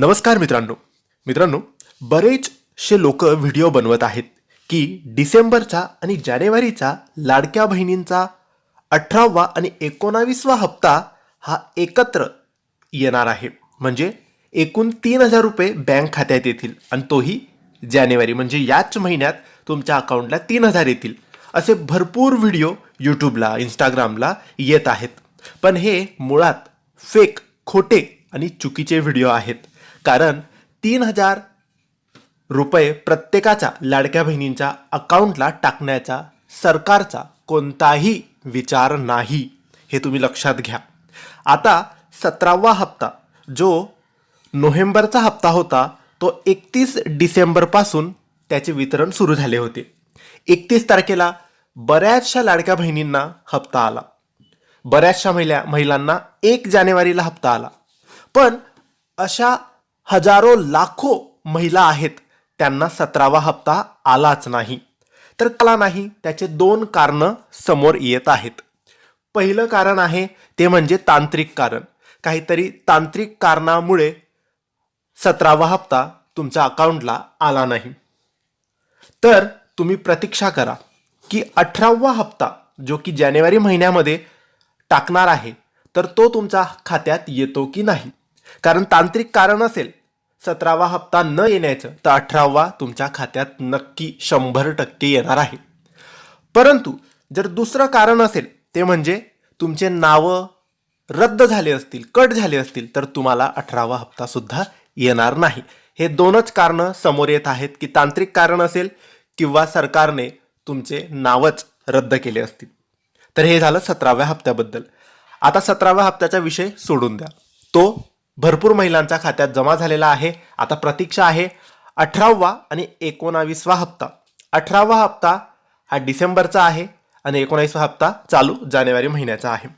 नमस्कार मित्रांनो. मित्रांनो बरेचसे लोक व्हिडिओ बनवत आहेत की डिसेंबरचा आणि जानेवारीचा लाडक्या बहिणींचा अठरावा आणि एकोणावीसवा हप्ता हा एकत्र येणार आहे. म्हणजे एकूण तीन हजार रुपये बँक खात्यात येतील आणि तोही जानेवारी. म्हणजे याच महिन्यात तुमच्या अकाउंटला तीन हजार येतील. असे भरपूर व्हिडिओ यूट्यूबला इंस्टाग्रामला येत आहेत. पण हे मुळात फेक खोटे आणि चुकीचे व्हिडिओ आहेत. कारण तीन हजार रुपये प्रत्येकाच्या लाडक्या बहिणींच्या अकाउंटला टाकण्याचा सरकारचा कोणताही विचार नाही. हे तुम्ही लक्षात घ्या. आता सतरावा हप्ता जो नोव्हेंबरचा हप्ता होता तो एकतीस डिसेंबरपासून त्याचे वितरण सुरू झाले होते. एकतीस तारखेला बऱ्याचशा लाडक्या बहिणींना हप्ता आला. बऱ्याचशा महिला महिलांना एक जानेवारीला हप्ता आला. पण अशा हजारो लाखो महिला आहेत. त्यांना सतरावा हप्ता आलाच नाही. तर कला नाही? त्याचे दोन कारणं समोर येत आहेत. पहिलं कारण आहे ते म्हणजे तांत्रिक कारण. काहीतरी तांत्रिक कारणामुळे सतरावा हप्ता तुमच्या अकाउंटला आला नाही. तर तुम्ही प्रतीक्षा करा की अठरावा हप्ता जो की जानेवारी महिन्यामध्ये टाकणार आहे तर तो तुमच्या खात्यात येतो की नाही? कारण तांत्रिक कारण असेल सतरावा हप्ता न येण्याचं तर अठरावा तुमच्या खात्यात नक्की शंभर टक्के येणार आहे. परंतु जर दुसरं कारण असेल ते म्हणजे तुमचे नावं रद्द झाले असतील कट झाले असतील तर तुम्हाला अठरावा हप्ता सुद्धा येणार नाही. हे दोनच कारणं समोर येत आहेत की तांत्रिक कारण असेल किंवा सरकारने तुमचे नावच रद्द केले असतील. तर हे झालं सतराव्या हप्त्याबद्दल. आता सतराव्या हप्त्याचा विषय सोडून द्या. तो भरपूर महिलांच्या खात्यात जमा झालेला आहे. आता प्रतीक्षा आहे. अठरावा आणि एकोणावीसवा हप्ता. अठरावा हप्ता हा डिसेंबरचा आहे आणि एकोणावीसवा हप्ता चालू जानेवारी महिन्याचा आहे.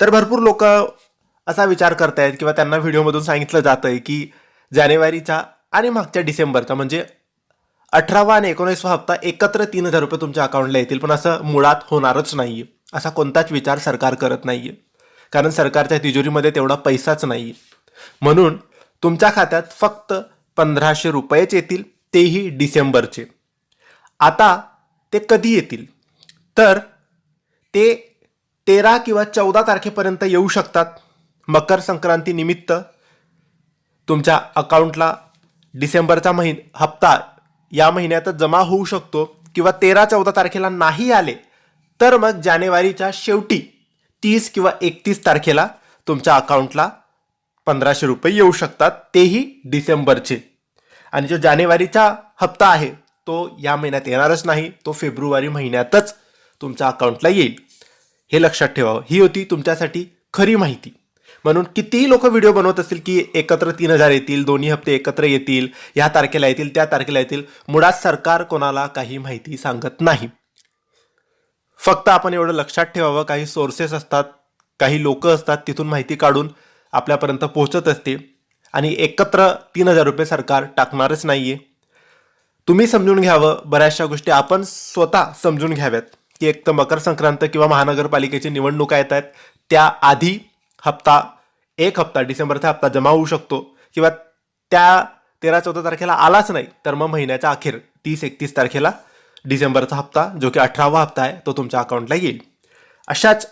तर भरपूर लोक असा विचार करतायत किंवा त्यांना व्हिडिओमधून सांगितलं जातं आहे की जानेवारीचा आणि मागच्या डिसेंबरचा म्हणजे अठरावा आणि एकोणीसवा हप्ता एकत्र तीन हजार रुपये तुमच्या अकाउंटला येतील. पण असं मुळात होणारच नाही असा कोणताच विचार सरकार करत नाही आहे कारण सरकारच्या तिजोरीमध्ये तेवढा पैसाच नाही आहे म्हणून तुमच्या खात्यात फक्त पंधराशे रुपयेच येतील तेही डिसेंबरचे. आता ते कधी येतील? तर ते तेरा किंवा चौदा तारखेपर्यंत येऊ शकतात. मकर संक्रांतीनिमित्त तुमच्या अकाउंटला डिसेंबरचा महिन हप्ता या महिन्यातच जमा होऊ शकतो किंवा तेरा चौदा तारखेला नाही आले तर मग जानेवारीच्या शेवटी तीस किंवा एकतीस तारखेला तुमच्या अकाउंटला पंधराशे रुपये येऊ शकतात तेही डिसेंबरचे. आणि जो जानेवारीचा हप्ता आहे तो या महिन्यात येणारच नाही तो फेब्रुवारी महिन्यातच तुमच्या अकाउंटला येईल. हे लक्षात ठेवावं. ही होती तुमच्यासाठी खरी माहिती. म्हणून कितीही लोक व्हिडिओ बनवत असतील की एकत्र तीन हजार येतील दोन्ही हप्ते एकत्र येतील या तारखेला येतील त्या तारखेला येतील मुळात सरकार कोणाला काही माहिती सांगत नाही. फक्त आपण एवढं लक्षात ठेवावं काही सोर्सेस असतात काही लोक असतात तिथून माहिती काढून आपल्यापर्यंत पोहोचत असते आणि एकत्र तीन हजार रुपये सरकार टाकणारच नाही आहे तुम्ही समजून घ्यावं बऱ्याचशा गोष्टी आपण स्वतः समजून घ्याव्यात. की एक तर मकर संक्रांत किंवा महानगरपालिकेची निवडणुका येत आहेत त्या आधी हप्ता एक हप्ता डिसेंबरचा हप्ता जमा होऊ शकतो किंवा त्या तेरा चौदा तारखेला आलाच नाही तर मग महिन्याच्या अखेर तीस एकतीस तारखेला डिसेंबरचा हप्ता जो की अठरावा हप्ता आहे तो तुमच्या अकाउंटला येईल. अशाच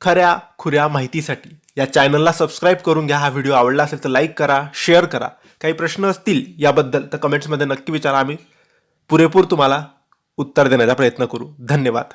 खऱ्या खुऱ्या माहितीसाठी या चॅनलला सबस्क्राईब करून घ्या. हा व्हिडिओ आवडला असेल तर लाईक करा शेअर करा. काही प्रश्न असतील याबद्दल तर कमेंट्समध्ये नक्की विचारा. आम्ही पुरेपूर तुम्हाला उत्तर देण्याचा प्रयत्न करू. धन्यवाद.